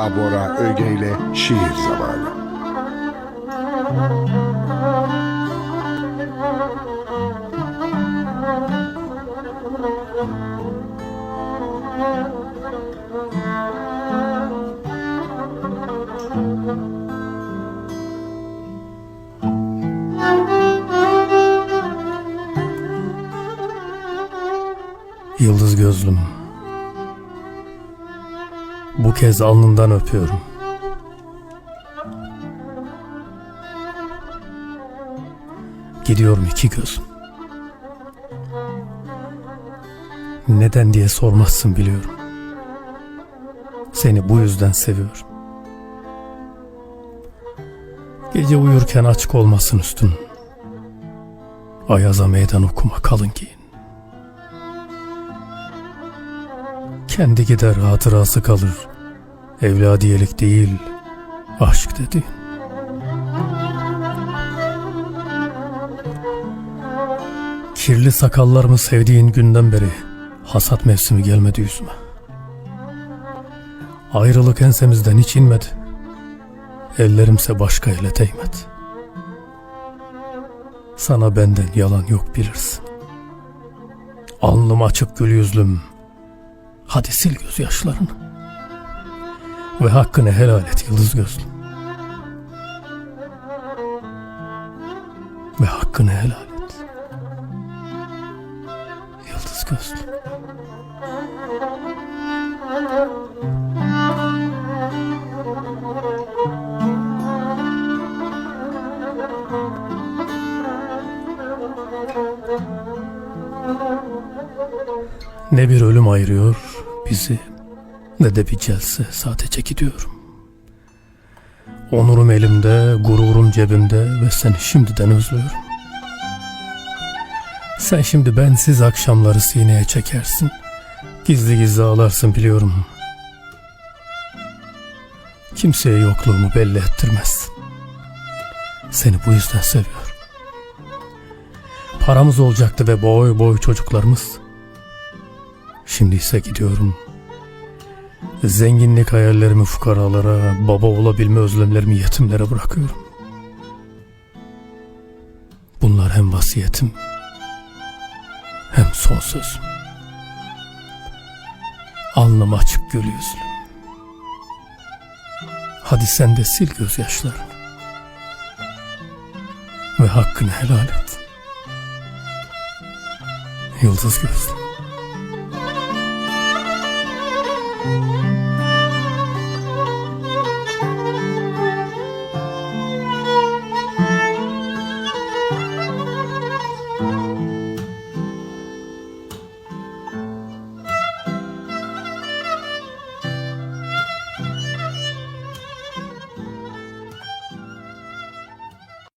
Taha Bora Öge ile şiir zamanı. Yıldız gözlüm. Bu kez alnından öpüyorum. Gidiyorum iki gözüm. Neden diye sormazsın biliyorum. Seni bu yüzden seviyorum. Gece uyurken açık olmasın üstün. Ayaza meydan okuma kalın giyin. Kendi gider hatırası kalır. Evladiyelik değil, aşk dedi. Kirli sakallarımı sevdiğin günden beri hasat mevsimi gelmedi yüzüme. Ayrılık ensemizden hiç inmedi. Ellerimse başka ele değmedi. Sana benden yalan yok bilirsin. Alnım açık gül yüzlüm, Hadi sil gözyaşlarını. Ve hakkını helal et yıldız gözlüm. Ve hakkını helal et. Yıldız gözlüm. Ne bir ölüm ayırıyor bizi ne de bir celse sadece gidiyorum. Onurum elimde, gururum cebimde ve seni şimdiden özlüyorum. Sen şimdi bensiz akşamları sineye çekersin. Gizli gizli ağlarsın biliyorum. Kimseye yokluğumu belli ettirmezsin. Seni bu yüzden seviyorum. Paramız olacaktı ve boy boy çocuklarımız. Şimdi ise gidiyorum. Zenginlik hayallerimi fukaralara, baba olabilme özlemlerimi yetimlere bırakıyorum. Bunlar hem vasiyetim hem son sözüm. Alnım açık gül yüzlüm. Hadi sen de sil gözyaşlarını. Ve hakkını helal et. Yıldız gözlüm.